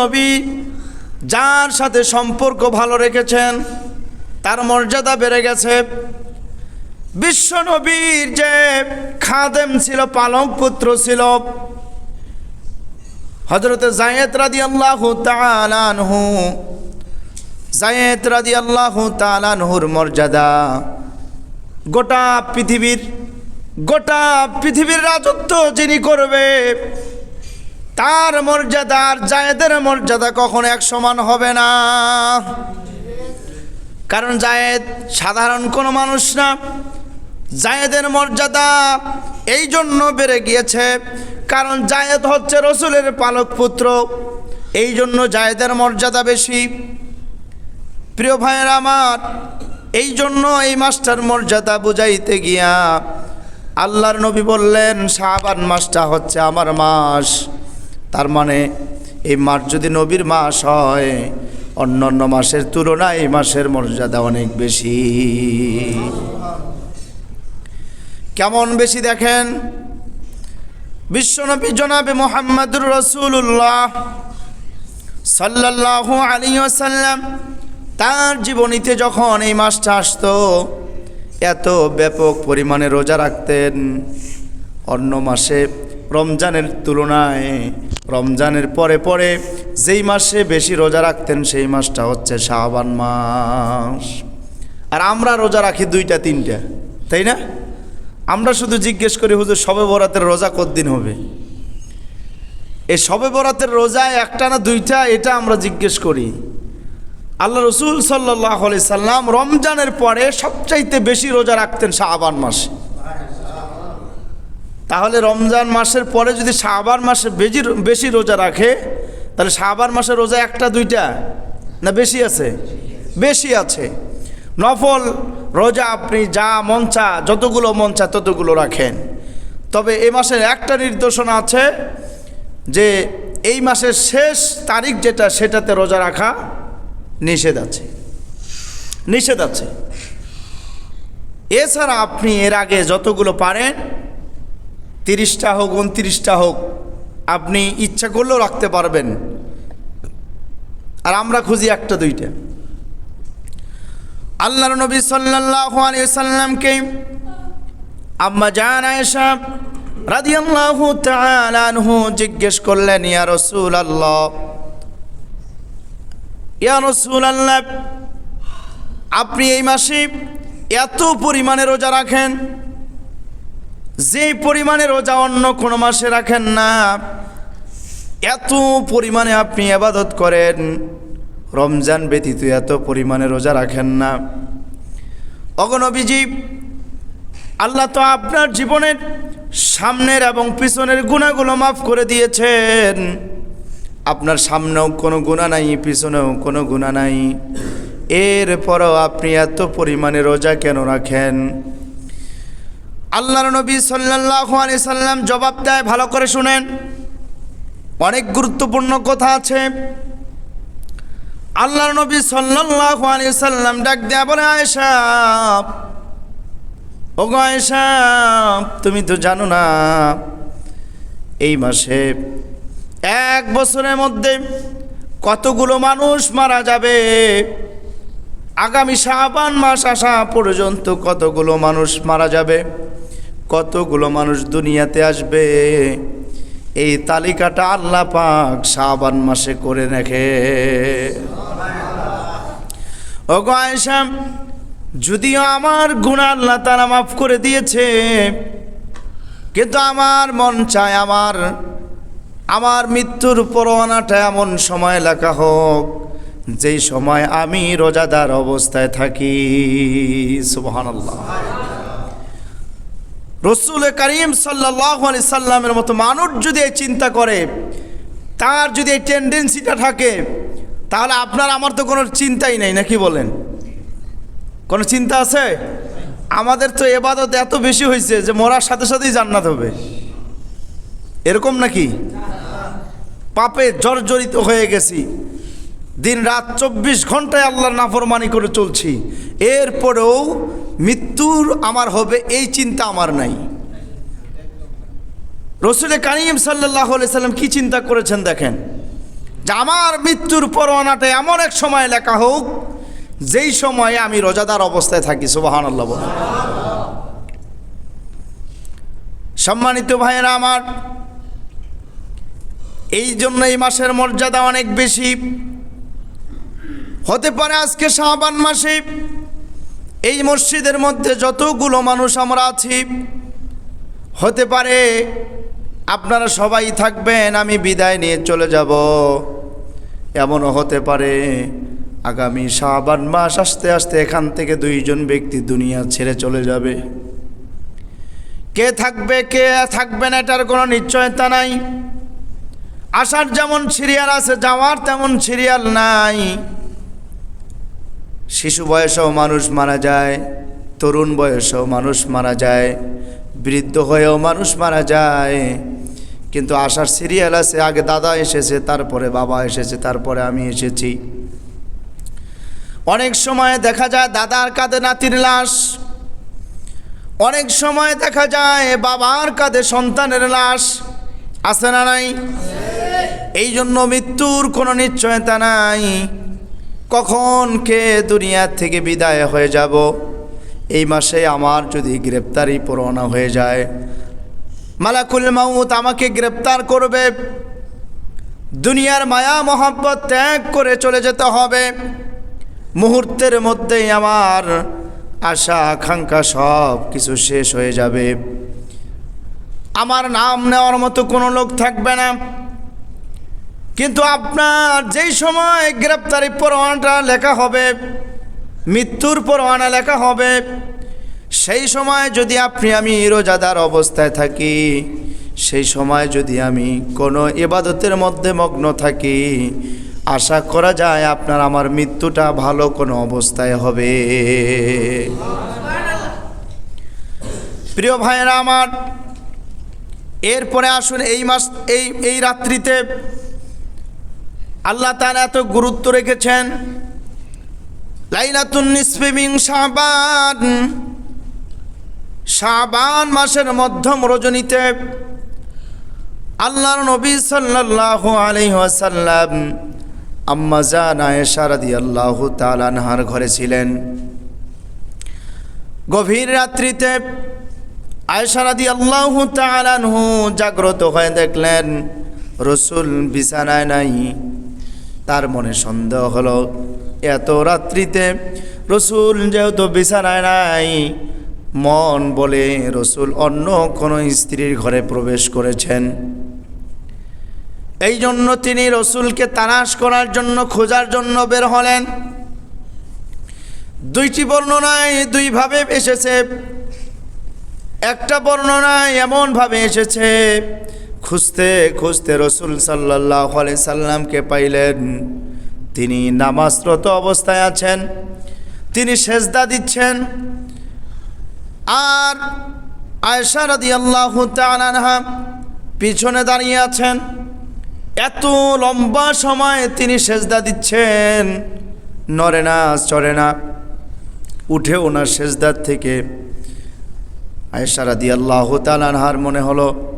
নবী যার সাথে সম্পর্ক ভালো রেখেছেন, তার মর্যাদা বেড়ে গেছে। বিশ্ব নবীর যে খাদেম ছিল, পালক পুত্র ছিল হজরত জায়েদ রাদি আল্লাহ তালানহু জায়েদ রাদি আল্লাহ তালানহুর মর্যাদা গোটা পৃথিবীর গোটা পৃথিবীর রাজত্ব যিনি করবে তার মর্যাদা আর জায়েদের মর্যাদা কখনো এক সমান হবে না। কারণ জায়েদ সাধারণ কোনো মানুষ না। জায়েদের মর্যাদা এই জন্য বেড়ে গিয়েছে, কারণ জায়েদ হচ্ছে রসুলের পালক পুত্র। এই জন্য জায়েদের মর্যাদা বেশি। প্রিয় ভাইয়ের আমার, এই জন্য এই মাসটার মর্যাদা বুঝাইতে গিয়া আল্লাহর নবী বললেন শাহবান মাসটা হচ্ছে আমার মাস। তার মানে এই মাস যদি নবীর মাস হয় অন্য অন্য মাসের তুলনায় এই মাসের মর্যাদা অনেক বেশি। কেমন বেশি দেখেন? বিশ্বনবী জনাবে মোহাম্মদুর রসুল্লাহ সাল্লাল্লাহু আলী আসাল্লাম তার জীবনীতে যখন এই মাসটা আসতো, এত ব্যাপক পরিমাণে রোজা রাখতেন। অন্য মাসে রমজানের তুলনায়, রমজানের পরে পরে যেই মাসে বেশি রোজা রাখতেন সেই মাসটা হচ্ছে শাহবান মাস। আর আমরা রোজা রাখি দুইটা, তিনটা, তাই না? আমরা শুধু জিজ্ঞেস করি, হুজুর, সবে বরাতের রোজা কতদিন হবে? এই সবে বরাতের রোজা একটা না দুইটা, এটা আমরা জিজ্ঞেস করি। আল্লাহ রসুল সাল্লাহ সাল্লাম রমজানের পরে সবচাইতে বেশি রোজা রাখতেন শাহবান মাসে। তাহলে রমজান মাসের পরে যদি শাহবান মাসে বেশি বেশি রোজা রাখে, তাহলে শাহবান মাসে রোজা একটা, দুইটা, না বেশি আছে? বেশি আছে। নফল রোজা আপনি যা মঞ্চা যতগুলো মঞ্চা ততগুলো রাখেন। তবে এ মাসের একটা নির্দেশনা আছে যে এই মাসের শেষ তারিখ যেটা, সেটাতে রোজা রাখা নিষেধ আছে। নিষেধ আছে। এছাড়া আপনি এর আগে যতগুলো পারেন তিরিশটা হোক, উনত্রিশটা হোক, আপনি ইচ্ছা করলেও রাখতে পারবেন। আর আমরা খুঁজি একটা, দুইটা। আল্লাহর নবী আলাইহি সাল্লামকে আম্মা জান আয়েশা রাদিয়াল্লাহু আনহু জিজ্ঞেস করলেন, ইয়া রাসূলুল্লাহ ইয়া রাসূলুল্লাহ, আপনি এই মাসে এত পরিমাণে রোজা রাখেন? যে পরিমাণে রোজা অন্য কোনো মাসে রাখেন না, এত পরিমাণে আপনি আবাদত করেন, রমজান ব্যতীত এত পরিমাণে রোজা রাখেন না। অগনবীজি আল্লাহ তো আপনার জীবনের সামনের এবং পিছনের গুণাগুলো মাফ করে দিয়েছেন। আপনার সামনেও কোনো গুণা নাই, পিছনেও কোনো গুণা নাই। এরপরও আপনি এত পরিমাণে রোজা কেন রাখেন? আল্লাহর নবী আলাইহি সাল্লাম জবাব দেয়, ভালো করে শুনেন। অনেক গুরুত্বপূর্ণ কথা আছে। আল্লাহর নবী আলাইহি সাল্লাম ডাক দেয়া বলে, আয়েশা ও আয়েশা, তুমি তো জানো না, এই মাসে এক বছরের মধ্যে কতগুলো মানুষ মারা যাবে? আগামী শাবান মাস আসা পর্যন্ত কতগুলো মানুষ মারা যাবে? কতগুলো মানুষ দুনিয়াতে আসবে? এই তালিকাটা আল্লাহ পাক শাবান মাসে করে রাখে। ও আয়সাম যদিও আমার গুণা আল্লাহ তারা মাফ করে দিয়েছে, কিন্তু আমার মন চায় আমার আমার মৃত্যুর পরোয়ানাটা এমন সময় লেখা হোক। যেই সময় আমি রোজাদার অবস্থায় থাকি, সুবহানাল্লাহ। রসুল করিম সাল্লাহ আলি সাল্লামের মতো মানুষ যদি এই চিন্তা করে, তার যদি এই টেন্ডেন্সিটা থাকে, তাহলে আপনার, আমার তো কোনো চিন্তাই নেই, নাকি বলেন? কোনো চিন্তা আছে? আমাদের তো এবাদত এত বেশি হয়েছে যে মরার সাথে সাথেই জান্নাত হবে। এরকম নাকি? পাপে জর্জরিত হয়ে গেছি। দিন রাত চব্বিশ ঘন্টায় আল্লাহর নাফরমানি করে চলছি। এরপরেও মৃত্যুর আমার হবে এই চিন্তা আমার নাই। রসুল কানিম সাল্লাহ সাল্লাম কি চিন্তা করেছেন দেখেন? যে আমার মৃত্যুর পরোয়ানাটা এমন এক সময় লেখা হোক, যেই সময়ে আমি রোজাদার অবস্থায় থাকি সুবাহান আল্লাহ সম্মানিত ভাইয়েরা আমার, এই জন্য এই মাসের মর্যাদা অনেক বেশি। হতে পারে আজকে শাহবান মাসে। এই মসজিদের মধ্যে যতগুলো মানুষ আমরা আছি, হতে পারে আপনারা সবাই থাকবেন, আমি বিদায় নিয়ে চলে যাব। এমনও হতে পারে আগামী শাহবান মাস আসতে আসতে এখান থেকে দুইজন ব্যক্তি দুনিয়া ছেড়ে চলে যাবে। কে থাকবে কে থাকবে না, এটার কোনো নিশ্চয়তা নাই। আসার যেমন সিরিয়াল আছে, যাওয়ার তেমন সিরিয়াল নাই। শিশু বয়সেও মানুষ মারা যায়, তরুণ বয়সেও মানুষ মারা যায়, বৃদ্ধ হয়েও মানুষ মারা যায়। কিন্তু আসার সিরিয়াল আছে, আগে দাদা এসেছে, তারপরে বাবা এসেছে, তারপরে আমি এসেছি। অনেক সময় দেখা যায় দাদার কাঁধে নাতির লাশ। অনেক সময় দেখা যায় বাবার কাঁধে সন্তানের লাশ। আছে না নাই? এই জন্য মৃত্যুর কোনো নিশ্চয়তা নাই। কখন কে দুনিয়া থেকে বিদায় হয়ে যাব? এই মাসে আমার যদি গ্রেপ্তারি পরোয়ানা হয়ে যায়, মালাকুল মাউত আমাকে গ্রেপ্তার করবে। দুনিয়ার মায়া, মহাব্বত ত্যাগ করে চলে যেতে হবে। মুহূর্তের মধ্যেই আমার আশা, আকাঙ্ক্ষা সব কিছু শেষ হয়ে যাবে। আমার নাম নেওয়ার মতো কোনো লোক থাকবে না। কিন্তু আপনার যেই সময় গ্রেপ্তারি পরোয়ানাটা লেখা হবে, মৃত্যুর পরোয়ানা লেখা হবে, সেই সময় যদি আপনি আমি রোজাদার অবস্থায় থাকি, সেই সময় যদি আমি কোনো ইবাদতের মধ্যে মগ্ন থাকি, আশা করা যায় আপনার আমার মৃত্যুটা ভালো কোনো অবস্থায় হবে। প্রিয় ভাইয়েরা আমার, এরপরে আসুন এই মাস, এই এই রাত্রিতে আল্লাহ তার এত গুরুত্ব রেখেছেন। লাইলাতুন নিসফিমিং শাবান। শাবান মাসের মধ্যম রজনীতে আল্লাহর নবী সাল্লাল্লাহু আলাইহি ওয়াসাল্লাম আম্মা জান আয়েশা রাদিয়াল্লাহু তাআলা আনহার ঘরে ছিলেন। গভীর রাত্রিতে আয়েশা রাদিয়াল্লাহু তাআলা আনহু জাগ্রত হয়ে দেখলেন, রসুল বিছানায় নাই। তার মনে সন্দেহ হলো। এত রাত্রিতে রসুল যেহেতু বিছানায় নাই, মন বলে রসুল অন্য কোনো স্ত্রীর ঘরে প্রবেশ করেছেন। এই জন্য তিনি রসুলকে তালাশ করার জন্য, খোঁজার জন্য বের হলেন। দুইটি বর্ণনায় দুইভাবে এসেছে। একটা বর্ণনায় এমনভাবে এসেছে খুঁজতে খুঁজতে রসুল সাল্লাহ সাল্লামকে পাইলেন। তিনি নামাজরত অবস্থায় আছেন, তিনি সেজদা দিচ্ছেন। আর আয়সা রাদি আল্লাহ তালানহা পিছনে দাঁড়িয়ে আছেন। এত লম্বা সময় তিনি সেজদা দিচ্ছেন। নরে না, চড়ে না, উঠে ওনার সেজদার থেকে। আয়সা রাদি আল্লাহ তালানহার মনে হলো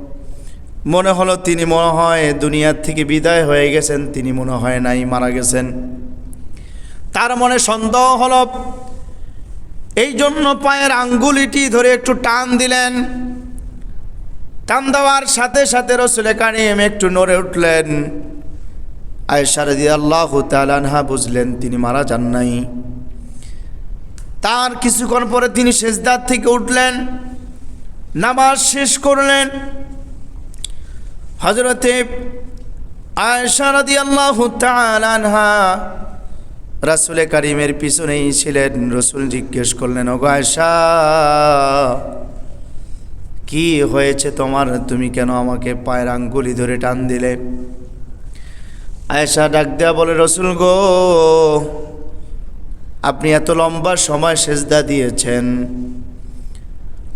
মনে হলো তিনি মনে হয় দুনিয়ার থেকে বিদায় হয়ে গেছেন, তিনি মনে হয় নাই মারা গেছেন। তার মনে সন্দেহ হল, এই জন্য পায়ের আঙ্গুলিটি ধরে একটু টান দিলেন। টান দেওয়ার সাথে সাথে রসুল কারিম একটু নড়ে উঠলেন। আয়সারদি আল্লাহ তালানহা বুঝলেন তিনি মারা যান নাই। তার কিছুক্ষণ পরে তিনি সেজদার থেকে উঠলেন, নামাজ শেষ করলেন। হজরতে আয়সারদি আল্লাহ তালানহা রাসুল কারিমের পিছনেই ছিলেন। রসুল জিজ্ঞেস করলেন, ওগো আয়সা কি হয়েছে তোমার? তুমি কেন আমাকে পায়ের আঙ্গুলি ধরে টান দিলে? আয়সা ডাক দেয়া বলে, রসুল গো, আপনি এত লম্বা সময় সেজদা দিয়েছেন।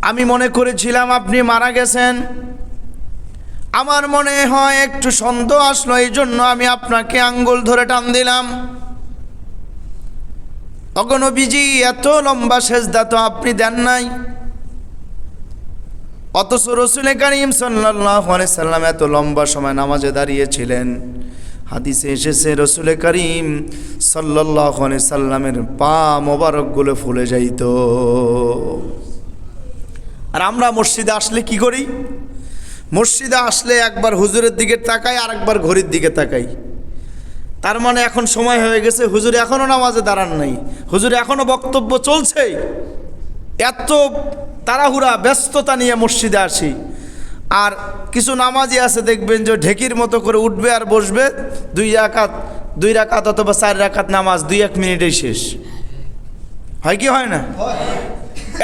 আমি মনে করেছিলাম আপনি মারা গেছেন। আমার মনে হয় একটু সন্দেহ আসলো এই জন্য আমি আপনাকে আঙ্গুল ধরে টান দিলাম। অগণবিজি, এত লম্বা সেজদা তো আপনি দেন নাই। অথচ রসুল করিম সাল্লাম এত লম্বা সময় নামাজে দাঁড়িয়েছিলেন। হাদিসে এসেছে, রসুল করিম সাল্লাহ সাল্লামের পা মোবারকগুলো ফুলে যাইত। আর আমরা মসজিদে আসলে কি করি? মসজিদে আসলে একবার হুজুরের দিকে তাকাই আর একবার ঘড়ির দিকে তাকাই। তার মানে এখন সময় হয়ে গেছে হুজুর এখনও নামাজে দাঁড়ান নাই। হুজুর এখনও বক্তব্য চলছে। এত তাড়াহুড়া ব্যস্ততা নিয়ে মসজিদে আসি। আর কিছু নামাজি আছে দেখবেন যে ঢেকির মতো করে উঠবে আর বসবে। দুই রাকাত দুই রাকাত অথবা চার রাকাত নামাজ দুই এক মিনিটেই শেষ। হয় কি হয় না?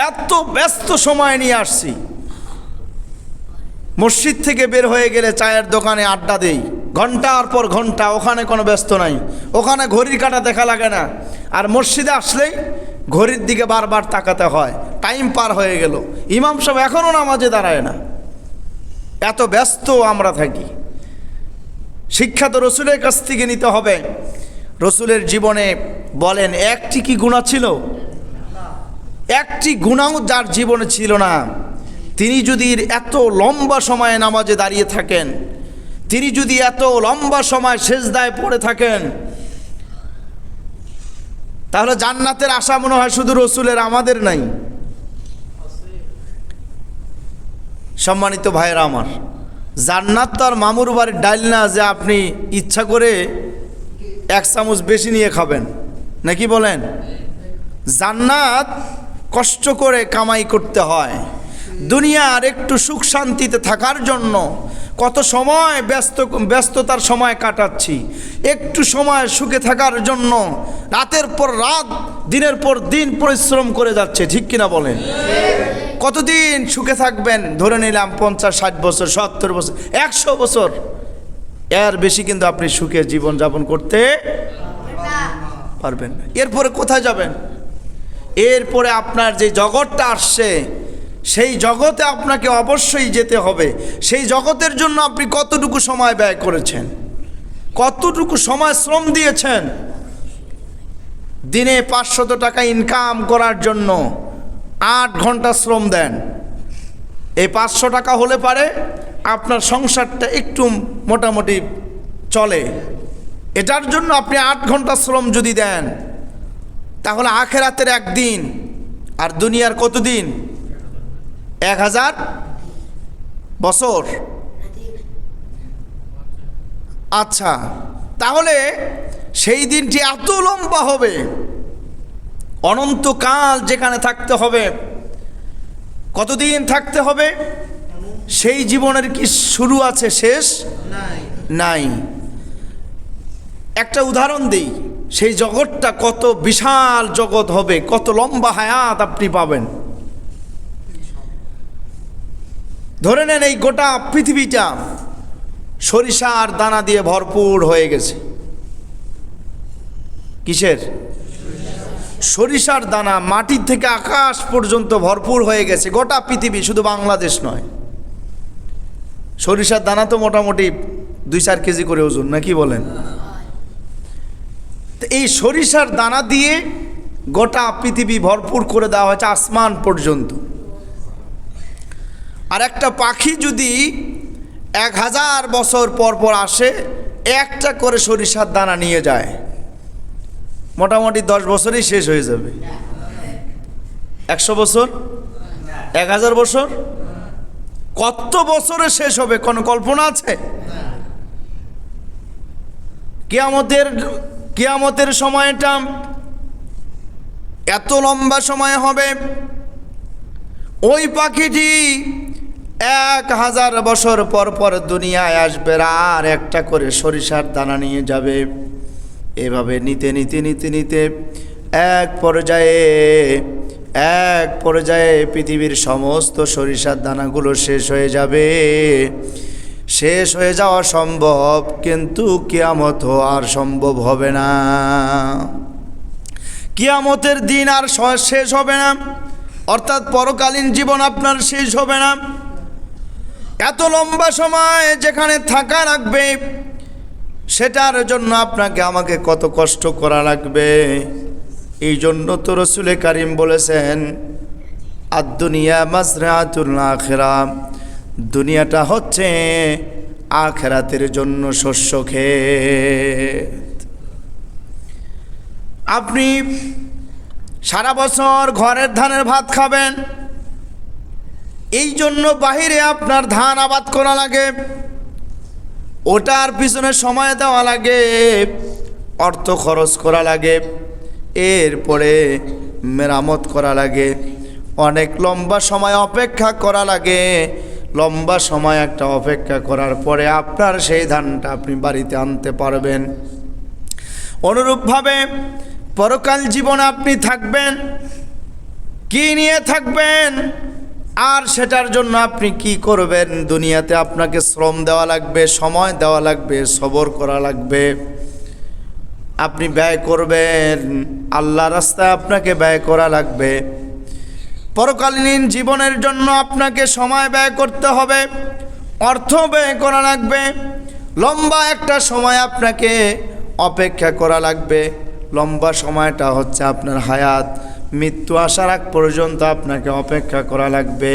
এত ব্যস্ত সময় নিয়ে আসছি। মসজিদ থেকে বের হয়ে গেলে চায়ের দোকানে আড্ডা দেই। ঘণ্টার পর ঘণ্টা, ওখানে কোনো ব্যস্ত নাই। ওখানে ঘড়ির কাটা দেখা লাগে না। আর মসজিদে আসলেই ঘড়ির দিকে বারবার তাকাতে হয়। টাইম পার হয়ে গেল। ইমাম সাহেব এখনও নামাজে দাঁড়ায় না। এত ব্যস্ত আমরা থাকি। শিক্ষা তো রসুলের কাছ থেকে নিতে হবে। রসুলের জীবনে বলেন, একটি কি গুণা ছিল? একটি গুণাও যার জীবনে ছিল না। তিনি যদি এত লম্বা সময়ে নামাজে দাঁড়িয়ে থাকেন, তিনি যদি এত লম্বা সময় সেজদায় পড়ে থাকেন, তাহলে জান্নাতের আশা মনে হয় শুধু রসুলের, আমাদের নাই। সম্মানিত ভাইয়েরা আমার, জান্নাত তো আর মামুর বাড়ির ডাইল না যে আপনি ইচ্ছা করে এক চামচ বেশি নিয়ে খাবেন। নাকি বলেন? জান্নাত কষ্ট করে কামাই করতে হয়। দুনিয়ার একটু সুখ শান্তিতে থাকার জন্য কত সময় ব্যস্ত, ব্যস্ততার সময় কাটাচ্ছি। একটু সময় সুখে থাকার জন্য রাতের পর রাত, দিনের পর দিন পরিশ্রম করে যাচ্ছে, ঠিক কিনা বলেন? কতদিন সুখে থাকবেন? ধরে নিলাম পঞ্চাশ, ষাট বছর, সত্তর বছর, একশো বছর। এর বেশি কিন্তু আপনি সুখে জীবনযাপন করতে পারবেন এরপরে কোথায় যাবেন? এরপরে আপনার যে জগৎটা আসছে সেই জগতে আপনাকে অবশ্যই যেতে হবে। সেই জগতের জন্য আপনি কতটুকু সময় ব্যয় করেছেন? কতটুকু সময় শ্রম দিয়েছেন? দিনে পাঁচশত টাকা ইনকাম করার জন্য আট ঘণ্টা শ্রম দেন। এই পাঁচশো টাকা হলে পারে আপনার সংসারটা একটু মোটামুটি চলে। এটার জন্য আপনি আট ঘণ্টা শ্রম যদি দেন, তাহলে আখেরাতের একদিন আর দুনিয়ার কতদিন? এক হাজার বছর। আচ্ছা তাহলে সেই দিনটি এত লম্বা হবে। অনন্তকাল যেখানে থাকতে হবে, কতদিন থাকতে হবে? সেই জীবনের কি শুরু আছে, শেষ? নাই। একটা উদাহরণ দিই, সেই জগৎটা কত বিশাল জগৎ হবে, কত লম্বা হায়াত আপনি পাবেন। ধরে নেন এই গোটা পৃথিবীটা সরিষার দানা দিয়ে ভরপুর হয়ে গেছে। কিসের? সরিষার দানা মাটির থেকে আকাশ পর্যন্ত ভরপুর হয়ে গেছে, গোটা পৃথিবী, শুধু বাংলাদেশ নয়। সরিষার দানা তো মোটামুটি দুই চার কেজি করে ওজন, নাকি বলেন? এই সরিষার দানা দিয়ে গোটা পৃথিবী ভরপুর করে দেওয়া হয়েছে আসমান পর্যন্ত। আর একটা পাখি যদি এক হাজার বছর পর পর আসে, একটা করে সরিষার দানা নিয়ে যায়, মোটামুটি দশ বছরেই শেষ হয়ে যাবে। একশো বছর? এক হাজার বছর? কত বছরে শেষ হবে? কোনো কল্পনা আছে? কেয়ামতের কেয়ামতের সময়টা এত লম্বা সময় হবে। ওই পাখিটি এক হাজার বছর পর পর দুনিয়ায় আসবে আর একটা করে সরিষার দানা নিয়ে যাবে। এভাবে নিতে নিতে নিতে নিতে এক পর্যায়ে এক পর্যায়ে পৃথিবীর সমস্ত সরিষার দানাগুলো শেষ হয়ে যাবে। শেষ হয়ে যাওয়া সম্ভব, কিন্তু কিয়ামত আর সম্ভব হবে না। কিয়ামতের দিন আর শেষ হবে না, অর্থাৎ পরকালীন জীবন আপনার শেষ হবে না। এত লম্বা সময় যেখানে থাকা লাগবে, সেটার জন্য আপনাকে আমাকে কত কষ্ট করা লাগবে। এই জন্য তো রসুলে কারিম বলেছেন আর দুনিয়া মাজরাতুল আখেরা দুনিয়াটা হচ্ছে আখেরাতের জন্য শস্য ক্ষেত। আপনি সারা বছর ঘরের ধানের ভাত খাবেন এই জন্য বাহিরে আপনার ধান আবাদ করা লাগে। ওটার পিছনে সময় দেওয়া লাগে, অর্থ খরচ করা লাগে, এরপরে মেরামত করা লাগে। অনেক লম্বা সময় অপেক্ষা করা লাগে, লম্বা সময় একটা অপেক্ষা করার পরে আপনার সেই ধানটা আপনি বাড়িতে আনতে পারবেন। অনুরূপভাবে পরকাল জীবনে আপনি থাকবেন, কি নিয়ে থাকবেন? আর সেটার জন্য আপনি কি করবেন? দুনিয়াতে আপনাকে শ্রম দেওয়া লাগবে, সময় দেওয়া লাগবে, সবর করা লাগবে। আপনি ব্যয় করবেন, আল্লাহ রাস্তায় আপনাকে ব্যয় করা লাগবে। পরকালীন জীবনের জন্য আপনাকে সময় ব্যয় করতে হবে, অর্থ ব্যয় করা লাগবে, লম্বা একটা সময় আপনাকে অপেক্ষা করা লাগবে। লম্বা সময়টা হচ্ছে আপনার হায়াত। মৃত্যু আসার আগ পর্যন্ত আপনাকে অপেক্ষা করা লাগবে।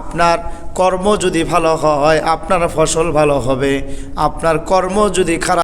আপনার কর্ম যদি ভালো হয়, আপনার ফসল ভালো হবে। আপনার কর্ম যদি খারাপ